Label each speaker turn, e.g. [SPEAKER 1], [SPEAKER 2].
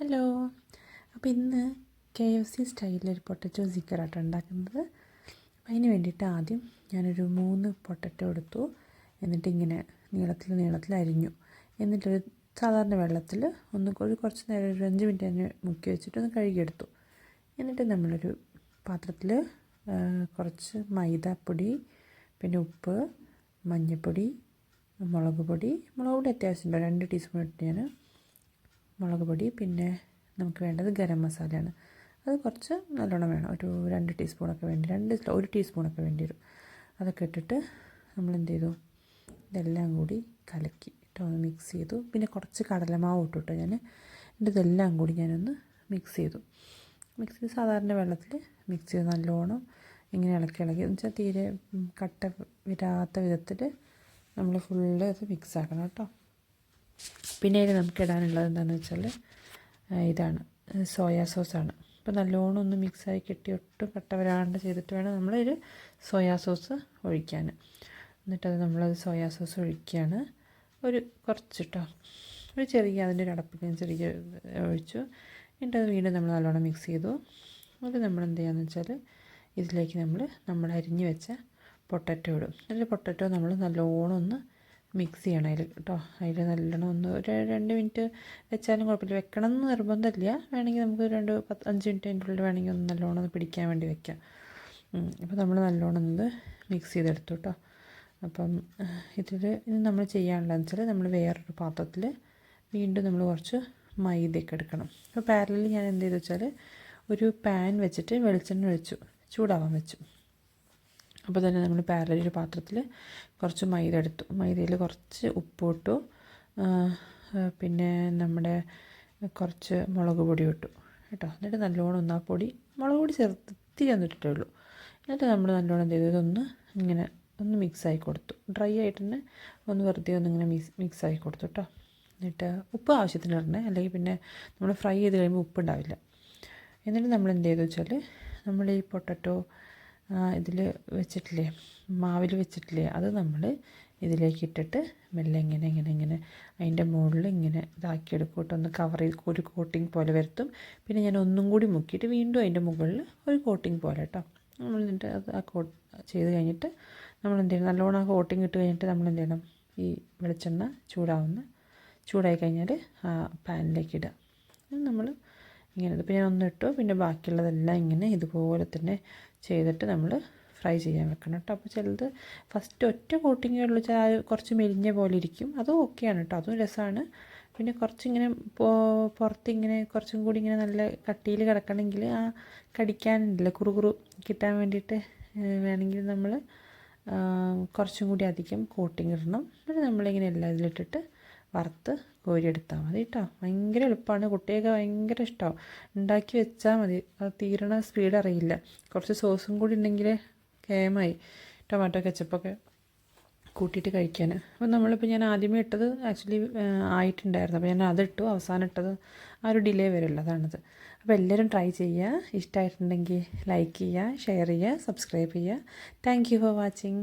[SPEAKER 1] Hello. അപ്പോൾ ഇന്ന് K F C സ്റ്റൈലിലൊരു പൊട്ടറ്റോ സിക്കറാട്ടോ ഉണ്ടാക്കുന്നത്. അപ്പം അതിന് വേണ്ടിയിട്ട് ആദ്യം ഞാനൊരു മൂന്ന് പൊട്ടറ്റോ എടുത്തു. എന്നിട്ട് ഇങ്ങനെ നീളത്തിൽ നീളത്തിൽ അരിഞ്ഞു. എന്നിട്ടൊരു സാധാരണ വെള്ളത്തിൽ ഒന്ന് ഒരു കുറച്ച് നേരം ഒരു അഞ്ച് മിനിറ്റ് തന്നെ മുക്കി വെച്ചിട്ട് ഒന്ന് കഴുകിയെടുത്തു. എന്നിട്ട് നമ്മളൊരു പാത്രത്തിൽ കുറച്ച് മൈദാപ്പൊടി പിന്നെ ഉപ്പ് മഞ്ഞൾപ്പൊടി മുളക് പൊടി മുളക് പൊടി അത്യാവശ്യമുണ്ടോ രണ്ട് ടീസ്പൂൺ ഇട്ട് ഞാൻ മുളക് പൊടി പിന്നെ നമുക്ക് വേണ്ടത് ഗരം മസാലയാണ്. അത് കുറച്ച് നല്ലോണം വേണം. ഒരു രണ്ട് ടീസ്പൂണൊക്കെ വേണ്ടി രണ്ട് ഒരു ടീസ്പൂണൊക്കെ വേണ്ടി വരും. അതൊക്കെ ഇട്ടിട്ട് നമ്മൾ എന്ത് ചെയ്തു? ഇതെല്ലാം കൂടി കലക്കി കേട്ടോ ഒന്ന് മിക്സ് ചെയ്തു. പിന്നെ കുറച്ച് കടലമാവ് ഇട്ടിട്ട് ഞാൻ. എന്റെ ഇതെല്ലാം കൂടി ഞാനൊന്ന് മിക്സ് ചെയ്തു. മിക്സ് ചെയ്ത് സാധാരണ വെള്ളത്തിൽ മിക്സ് ചെയ്ത് നല്ലോണം ഇങ്ങനെ ഇളക്കി ഇളക്കി. എന്ന് വെച്ചാൽ തീരെ കട്ട വിടാത്ത വിധത്തിൽ നമ്മൾ ഫുള്ള് അത് മിക്സ് ആക്കണം കേട്ടോ. പിന്നെ അതിൽ നമുക്ക് ഇടാനുള്ളത് എന്താണെന്ന് വെച്ചാൽ ഇതാണ് സോയാ സോസാണ്. അപ്പോൾ നല്ലോണം ഒന്ന് മിക്സായി കെട്ടി ഒട്ടും കട്ട വരാണ്ട് ചെയ്തിട്ട് വേണം നമ്മളൊരു സോയാ സോസ് ഒഴിക്കാൻ. എന്നിട്ടത് നമ്മളത് സോയാ സോസ് ഒഴിക്കുകയാണ്. ഒരു കുറച്ച് കേട്ടോ ഒരു ചെറിയ അതിന്റെ ഒരു അടപ്പിൽ ചെറിയ ഒഴിച്ചു. എന്നിട്ട് വീണ്ടും നമ്മൾ നല്ലോണം മിക്സ് ചെയ്തു. അത് നമ്മൾ എന്ത് ചെയ്യാന്ന് വെച്ചാൽ ഇതിലേക്ക് നമ്മൾ നമ്മൾ അരിഞ്ഞ് വെച്ച പൊട്ടറ്റോ ഇടും. അതിൽ പൊട്ടറ്റോ നമ്മൾ നല്ലോണം ഒന്ന് മിക്സ് ചെയ്യണം അതിൽ കേട്ടോ. അതിൽ നല്ലോണം ഒന്ന് ഒരു രണ്ട് മിനിറ്റ് വെച്ചാലും കുഴപ്പമില്ല. വെക്കണം എന്ന് നിർബന്ധമില്ല. വേണമെങ്കിൽ നമുക്ക് രണ്ട് പത്ത് അഞ്ച് മിനിറ്റ് അതിന്റെ ഉള്ളിൽ വേണമെങ്കിൽ ഒന്ന് നല്ലോണം ഒന്ന് പിടിക്കാൻ വേണ്ടി വെക്കാം. അപ്പോൾ നമ്മൾ നല്ലോണം ഒന്ന് മിക്സ് ചെയ്തെടുത്തു കേട്ടോ. അപ്പം ഇതിൽ ഇനി നമ്മൾ ചെയ്യാനുള്ളതെന്ന് വെച്ചാൽ നമ്മൾ വേറൊരു പാത്രത്തിൽ വീണ്ടും നമ്മൾ കുറച്ച് മൈദയൊക്കെ എടുക്കണം. അപ്പോൾ പാരലിൽ ഞാൻ എന്ത് ചെയ്തു വെച്ചാൽ ഒരു പാൻ വെച്ചിട്ട് വെളിച്ചെണ്ണ ഒഴിച്ചു. ചൂടാവാൻ വെച്ചു. അപ്പോൾ തന്നെ നമ്മൾ പാരലൊരു പാത്രത്തിൽ കുറച്ച് മൈദ എടുത്തു. മൈദയിൽ കുറച്ച് ഉപ്പ് ഇട്ടു പിന്നെ നമ്മുടെ കുറച്ച് മുളക് പൊടി ഇട്ടു കേട്ടോ. എന്നിട്ട് നല്ലോണം ഒന്ന് പൊടി മുളക് പൊടി ചേർത്ത് ഇത്തിരി ഒന്നിട്ടേ ഉള്ളൂ. എന്നിട്ട് നമ്മൾ നല്ലോണം എന്ത് ചെയ്തു? ഇതൊന്ന് ഇങ്ങനെ ഒന്ന് മിക്സായി കൊടുത്തു. ഡ്രൈ ആയിട്ട് തന്നെ ഒന്ന് വെറുതെ ഒന്ന് ഇങ്ങനെ മിക്സ് മിക്സായി കൊടുത്തു കേട്ടോ. എന്നിട്ട് ഉപ്പ് ആവശ്യത്തിന് ഇടണേ. അല്ലെങ്കിൽ പിന്നെ നമ്മൾ ഫ്രൈ ചെയ്ത് കഴിയുമ്പോൾ ഉപ്പ് ഉണ്ടാവില്ല. എന്നിട്ട് നമ്മൾ എന്ത് ചെയ്തു വെച്ചാൽ നമ്മൾ ഈ പൊട്ടറ്റോ ഇതിൽ വെച്ചിട്ടില്ലേ? മാവിൽ വെച്ചിട്ടില്ലേ? അത് നമ്മൾ ഇതിലേക്ക് ഇട്ടിട്ട് മെല്ലെ ഇങ്ങനെ ഇങ്ങനെ ഇങ്ങനെ അതിന്റെ മുകളിൽ ഇങ്ങനെ ഇതാക്കി കേട്ടോ. ഒന്ന് കവർ ചെയ്ത് ഒരു കോട്ടിങ് പോലെ വരുത്തും. പിന്നെ ഞാൻ ഒന്നും കൂടി മുക്കിയിട്ട് വീണ്ടും അതിന്റെ മുകളിൽ ഒരു കോട്ടിങ് പോലെ കേട്ടോ. നമ്മൾ എന്നിട്ട് അത് ആ കോട്ട് ചെയ്ത് കഴിഞ്ഞിട്ട് നമ്മൾ എന്ത് ചെയ്യണം? നല്ലോണം ആ കോട്ടിങ് ഇട്ട് കഴിഞ്ഞിട്ട് നമ്മൾ എന്ത് ചെയ്യണം? ഈ വെളിച്ചെണ്ണ ചൂടാവുന്ന ചൂടായി കഴിഞ്ഞാൽ ആ പാനിലേക്ക് ഇടുക. നമ്മൾ ഇങ്ങനെ ഇപ്പോൾ ഞാൻ ഒന്ന് ഇട്ടു? പിന്നെ ബാക്കിയുള്ളതെല്ലാം ഇങ്ങനെ ഇതുപോലെ തന്നെ ചെയ്തിട്ട് നമ്മൾ ഫ്രൈ ചെയ്യാൻ വെക്കണം കേട്ടോ. അപ്പോൾ ചിലത് ഫസ്റ്റ് ഒറ്റ കോട്ടിങ്ങേ ഉള്ളൂ. കുറച്ച് മെലിഞ്ഞ പോലെ ഇരിക്കും. അതും ഓക്കെയാണ് കേട്ടോ. അതും രസമാണ്. പിന്നെ കുറച്ചിങ്ങനെ പുറത്തിങ്ങനെ കുറച്ചും കൂടി ഇങ്ങനെ നല്ല കട്ടിയിൽ കിടക്കണമെങ്കിൽ ആ കടിക്കാനുണ്ടല്ലോ. കുറുകുറു കിട്ടാൻ വേണ്ടിയിട്ട് വേണമെങ്കിൽ നമ്മൾ കുറച്ചും കൂടി അധികം കോട്ടിങ് ഇടണം. എന്നിട്ട് നമ്മളിങ്ങനെ എല്ലാം ഇതിലിട്ടിട്ട് വറുത്ത് കോരിയെടുത്താൽ മതി കേട്ടോ ഭയങ്കര എളുപ്പമാണ് കുട്ടിയൊക്കെ ഭയങ്കര ഇഷ്ടമാവും ഉണ്ടാക്കി വെച്ചാൽ മതി. അത് തീരണ സ്പീഡ് അറിയില്ല. കുറച്ച് സോസും കൂടി ഉണ്ടെങ്കിൽ കേമായി. ടൊമാറ്റോ കെച്ചപ്പൊക്കെ കൂട്ടിയിട്ട് കഴിക്കാൻ. അപ്പോൾ നമ്മളിപ്പോൾ ഞാൻ ആദ്യമേ ഇട്ടത് ആക്ച്വലി ആയിട്ടുണ്ടായിരുന്നു. അപ്പോൾ ഞാൻ അതിട്ടു അവസാനം ഇട്ടത് ആ ഒരു ഡിലേ വരുമല്ലോ അതാണത്. അപ്പോൾ എല്ലാവരും ട്രൈ ചെയ്യുക. ഇഷ്ടമായിട്ടുണ്ടെങ്കിൽ ലൈക്ക് ചെയ്യുക ഷെയർ ചെയ്യുക സബ്സ്ക്രൈബ് ചെയ്യുക. Thank for watching